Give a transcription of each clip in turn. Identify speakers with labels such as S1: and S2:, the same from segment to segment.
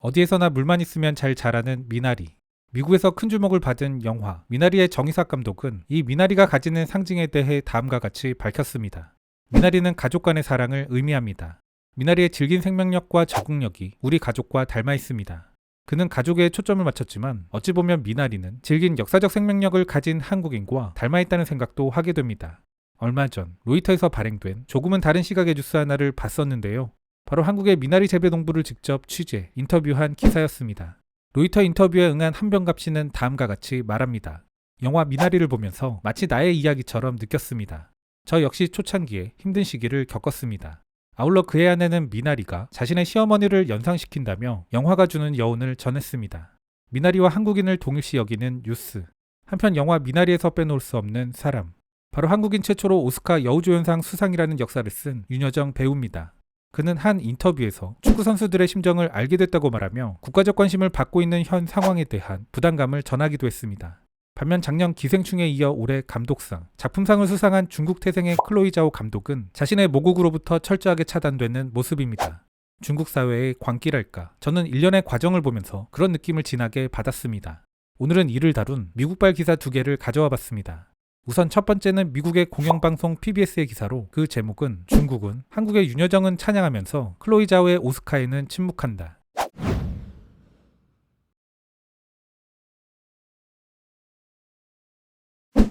S1: 어디에서나 물만 있으면 잘 자라는 미나리. 미국에서 큰 주목을 받은 영화 미나리의 정의삭 감독은 이 미나리가 가지는 상징에 대해 다음과 같이 밝혔습니다. 미나리는 가족 간의 사랑을 의미합니다. 미나리의 질긴 생명력과 적응력이 우리 가족과 닮아 있습니다. 그는 가족에 초점을 맞췄지만 어찌 보면 미나리는 질긴 역사적 생명력을 가진 한국인과 닮아 있다는 생각도 하게 됩니다. 얼마 전 로이터에서 발행된 조금은 다른 시각의 뉴스 하나를 봤었는데요. 바로 한국의 미나리 재배 농부를 직접 취재, 인터뷰한 기사였습니다. 로이터 인터뷰에 응한 한병갑 씨는 다음과 같이 말합니다. 영화 미나리를 보면서 마치 나의 이야기처럼 느꼈습니다. 저 역시 초창기에 힘든 시기를 겪었습니다. 아울러 그의 아내는 미나리가 자신의 시어머니를 연상시킨다며 영화가 주는 여운을 전했습니다. 미나리와 한국인을 동일시 여기는 뉴스. 한편 영화 미나리에서 빼놓을 수 없는 사람. 바로 한국인 최초로 오스카 여우조연상 수상이라는 역사를 쓴 윤여정 배우입니다. 그는 한 인터뷰에서 축구 선수들의 심정을 알게 됐다고 말하며 국가적 관심을 받고 있는 현 상황에 대한 부담감을 전하기도 했습니다. 반면 작년 기생충에 이어 올해 감독상, 작품상을 수상한 중국 태생의 클로이 자오 감독은 자신의 모국으로부터 철저하게 차단되는 모습입니다. 중국 사회의 광기랄까. 저는 일련의 과정을 보면서 그런 느낌을 진하게 받았습니다. 오늘은 이를 다룬 미국발 기사 두 개를 가져와 봤습니다. 우선 첫 번째는 미국의 공영방송 PBS의 기사로 그 제목은 중국은 한국의 윤여정은 찬양하면서 클로이 자오의 오스카에는 침묵한다.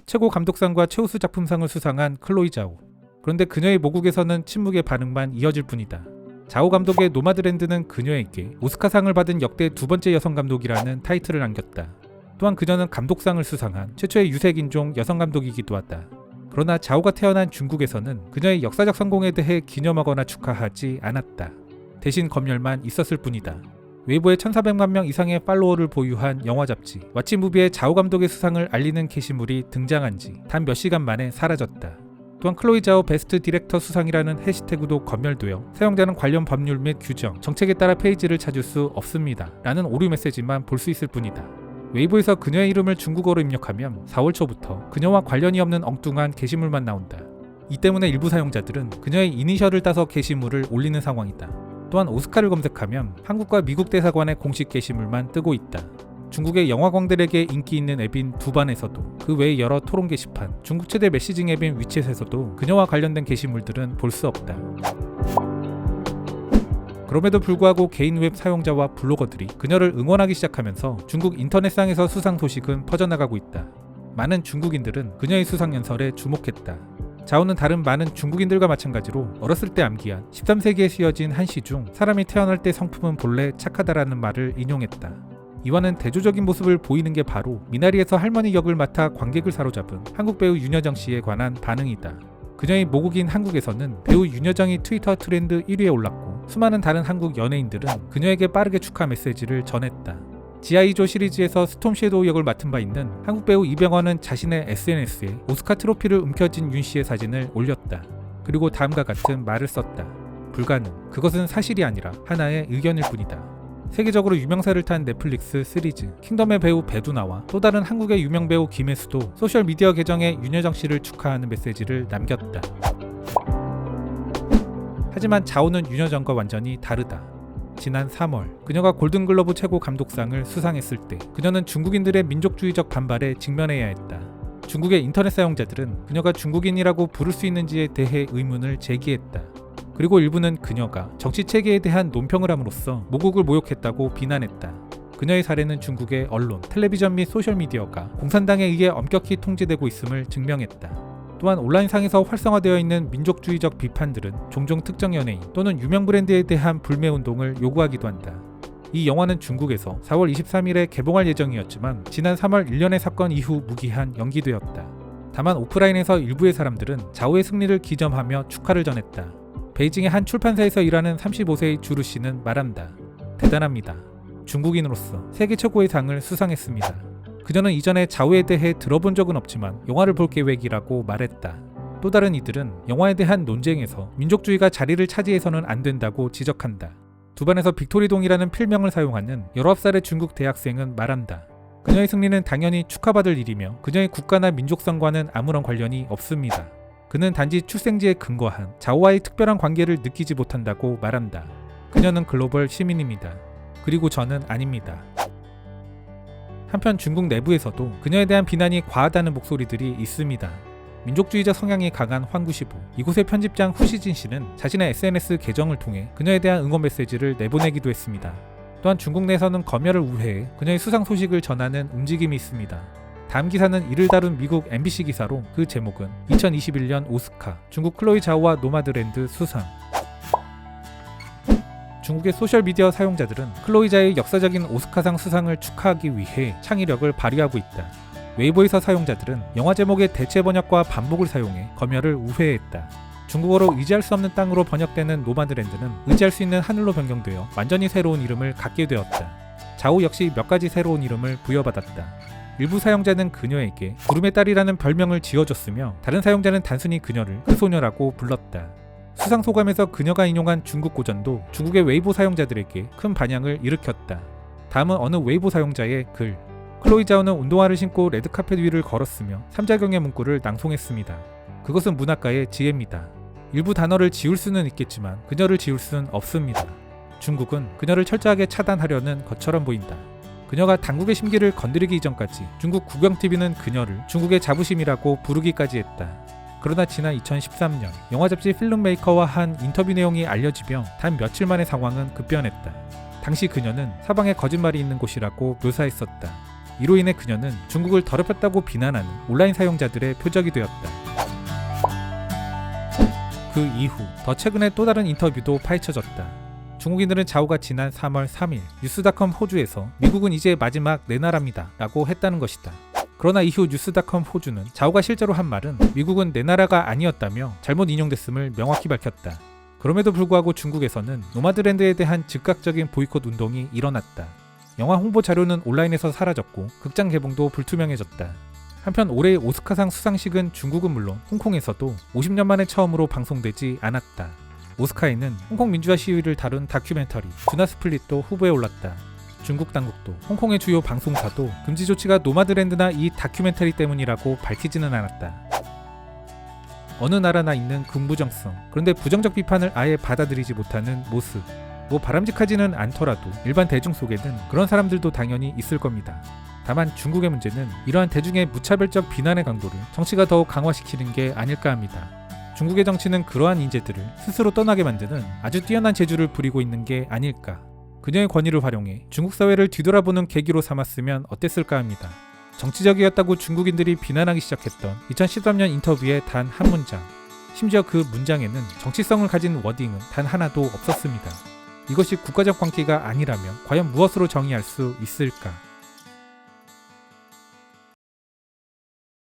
S1: 최고 감독상과 최우수 작품상을 수상한 클로이 자오. 그런데 그녀의 모국에서는 침묵의 반응만 이어질 뿐이다. 자오 감독의 노마드랜드는 그녀에게 오스카상을 받은 역대 두 번째 여성 감독이라는 타이틀을 안겼다. 또한 그녀는 감독상을 수상한 최초의 유색인종 여성 감독이기도 하다. 그러나 자오가 태어난 중국에서는 그녀의 역사적 성공에 대해 기념하거나 축하하지 않았다. 대신 검열만 있었을 뿐이다. 웨이보에 1400만 명 이상의 팔로워를 보유한 영화 잡지 왓치무비의 자오 감독의 수상을 알리는 게시물이 등장한 지 단 몇 시간 만에 사라졌다. 또한 클로이 자오 베스트 디렉터 수상이라는 해시태그도 검열되어 사용자는 관련 법률 및 규정, 정책에 따라 페이지를 찾을 수 없습니다. 라는 오류 메시지만 볼 수 있을 뿐이다. 웨이보에서 그녀의 이름을 중국어로 입력하면 4월 초부터 그녀와 관련이 없는 엉뚱한 게시물만 나온다. 이 때문에 일부 사용자들은 그녀의 이니셜을 따서 게시물을 올리는 상황이다. 또한 오스카를 검색하면 한국과 미국 대사관의 공식 게시물만 뜨고 있다. 중국의 영화광들에게 인기 있는 앱인 두반에서도 그 외의 여러 토론 게시판, 중국 최대 메시징 앱인 위챗에서도 그녀와 관련된 게시물들은 볼 수 없다. 그럼에도 불구하고 개인 웹 사용자와 블로거들이 그녀를 응원하기 시작하면서 중국 인터넷상에서 수상 소식은 퍼져나가고 있다. 많은 중국인들은 그녀의 수상 연설에 주목했다. 자오는 다른 많은 중국인들과 마찬가지로 어렸을 때 암기한 13세기에 쓰여진 한시 중 사람이 태어날 때 성품은 본래 착하다라는 말을 인용했다. 이와는 대조적인 모습을 보이는 게 바로 미나리에서 할머니 역을 맡아 관객을 사로잡은 한국 배우 윤여정 씨에 관한 반응이다. 그녀의 모국인 한국에서는 배우 윤여정이 트위터 트렌드 1위에 올랐고 수많은 다른 한국 연예인들은 그녀에게 빠르게 축하 메시지를 전했다. 지아이조 시리즈에서 스톰 섀도우 역을 맡은 바 있는 한국 배우 이병헌은 자신의 SNS에 오스카 트로피를 움켜쥔 윤 씨의 사진을 올렸다. 그리고 다음과 같은 말을 썼다. 불가능. 그것은 사실이 아니라 하나의 의견일 뿐이다. 세계적으로 유명세를 탄 넷플릭스 시리즈 킹덤의 배우 배두나와 또 다른 한국의 유명 배우 김혜수도 소셜 미디어 계정에 윤여정 씨를 축하하는 메시지를 남겼다. 하지만 자오는 윤여정과 완전히 다르다. 지난 3월 그녀가 골든글러브 최고 감독상을 수상했을 때 그녀는 중국인들의 민족주의적 반발에 직면해야 했다. 중국의 인터넷 사용자들은 그녀가 중국인이라고 부를 수 있는지에 대해 의문을 제기했다. 그리고 일부는 그녀가 정치 체계에 대한 논평을 함으로써 모국을 모욕했다고 비난했다. 그녀의 사례는 중국의 언론, 텔레비전 및 소셜미디어가 공산당에 의해 엄격히 통제되고 있음을 증명했다. 또한 온라인상에서 활성화되어 있는 민족주의적 비판들은 종종 특정 연예인 또는 유명 브랜드에 대한 불매 운동을 요구하기도 한다. 이 영화는 중국에서 4월 23일에 개봉할 예정이었지만 지난 3월 일련의 사건 이후 무기한 연기되었다. 다만 오프라인에서 일부의 사람들은 자오의 승리를 기점하며 축하를 전했다. 베이징의 한 출판사에서 일하는 35세의 주루 씨는 말한다. 대단합니다. 중국인으로서 세계 최고의 상을 수상했습니다. 그녀는 이전에 자오에 대해 들어본 적은 없지만 영화를 볼 계획이라고 말했다. 또 다른 이들은 영화에 대한 논쟁에서 민족주의가 자리를 차지해서는 안 된다고 지적한다. 두반에서 빅토리동이라는 필명을 사용하는 19살의 중국 대학생은 말한다. 그녀의 승리는 당연히 축하받을 일이며 그녀의 국가나 민족성과는 아무런 관련이 없습니다. 그는 단지 출생지에 근거한 자오와의 특별한 관계를 느끼지 못한다고 말한다. 그녀는 글로벌 시민입니다. 그리고 저는 아닙니다. 한편 중국 내부에서도 그녀에 대한 비난이 과하다는 목소리들이 있습니다. 민족주의적 성향이 강한 황구시보 이곳의 편집장 후시진 씨는 자신의 SNS 계정을 통해 그녀에 대한 응원 메시지를 내보내기도 했습니다. 또한 중국 내에서는 검열을 우회해 그녀의 수상 소식을 전하는 움직임이 있습니다. 다음 기사는 이를 다룬 미국 MBC 기사로 그 제목은 2021년 오스카 중국 클로이 자오와 노마드랜드 수상 중국의 소셜미디어 사용자들은 클로이자의 역사적인 오스카상 수상을 축하하기 위해 창의력을 발휘하고 있다. 웨이보에서 사용자들은 영화 제목의 대체 번역과 반복을 사용해 검열을 우회했다. 중국어로 의지할 수 없는 땅으로 번역되는 노마드랜드는 의지할 수 있는 하늘로 변경되어 완전히 새로운 이름을 갖게 되었다. 자오 역시 몇 가지 새로운 이름을 부여받았다. 일부 사용자는 그녀에게 구름의 딸이라는 별명을 지어줬으며 다른 사용자는 단순히 그녀를 그 소녀라고 불렀다. 수상 소감에서 그녀가 인용한 중국 고전도 중국의 웨이보 사용자들에게 큰 반향을 일으켰다. 다음은 어느 웨이보 사용자의 글. 클로이 자오는 운동화를 신고 레드카펫 위를 걸었으며 삼자경의 문구를 낭송했습니다. 그것은 문학가의 지혜입니다. 일부 단어를 지울 수는 있겠지만 그녀를 지울 수는 없습니다. 중국은 그녀를 철저하게 차단하려는 것처럼 보인다. 그녀가 당국의 심기를 건드리기 이전까지 중국 국영TV는 그녀를 중국의 자부심이라고 부르기까지 했다. 그러나 지난 2013년 영화 잡지 필름메이커와 한 인터뷰 내용이 알려지며 단 며칠 만에 상황은 급변했다. 당시 그녀는 사방에 거짓말이 있는 곳이라고 묘사했었다. 이로 인해 그녀는 중국을 더럽혔다고 비난하는 온라인 사용자들의 표적이 되었다. 그 이후 더 최근에 또 다른 인터뷰도 파헤쳐졌다. 중국인들은 자오가 지난 3월 3일 뉴스닷컴 호주에서 미국은 이제 마지막 내 나라입니다 라고 했다는 것이다. 그러나 이후 뉴스닷컴 호주는 자오가 실제로 한 말은 미국은 내 나라가 아니었다며 잘못 인용됐음을 명확히 밝혔다. 그럼에도 불구하고 중국에서는 노마드랜드에 대한 즉각적인 보이콧 운동이 일어났다. 영화 홍보 자료는 온라인에서 사라졌고 극장 개봉도 불투명해졌다. 한편 올해의 오스카상 수상식은 중국은 물론 홍콩에서도 50년 만에 처음으로 방송되지 않았다. 오스카에는 홍콩 민주화 시위를 다룬 다큐멘터리 주나 스플릿도 후보에 올랐다. 중국 당국도 홍콩의 주요 방송사도 금지 조치가 노마드랜드나 이 다큐멘터리 때문이라고 밝히지는 않았다. 어느 나라나 있는 긍부정성 그런데 부정적 비판을 아예 받아들이지 못하는 모습 뭐 바람직하지는 않더라도 일반 대중 속에는 그런 사람들도 당연히 있을 겁니다. 다만 중국의 문제는 이러한 대중의 무차별적 비난의 강도를 정치가 더욱 강화시키는 게 아닐까 합니다. 중국의 정치는 그러한 인재들을 스스로 떠나게 만드는 아주 뛰어난 재주를 부리고 있는 게 아닐까. 그녀의 권위를 활용해 중국 사회를 뒤돌아보는 계기로 삼았으면 어땠을까 합니다. 정치적이었다고 중국인들이 비난하기 시작했던 2013년 인터뷰의 단 한 문장. 심지어 그 문장에는 정치성을 가진 워딩은 단 하나도 없었습니다. 이것이 국가적 광기가 아니라면 과연 무엇으로 정의할 수 있을까?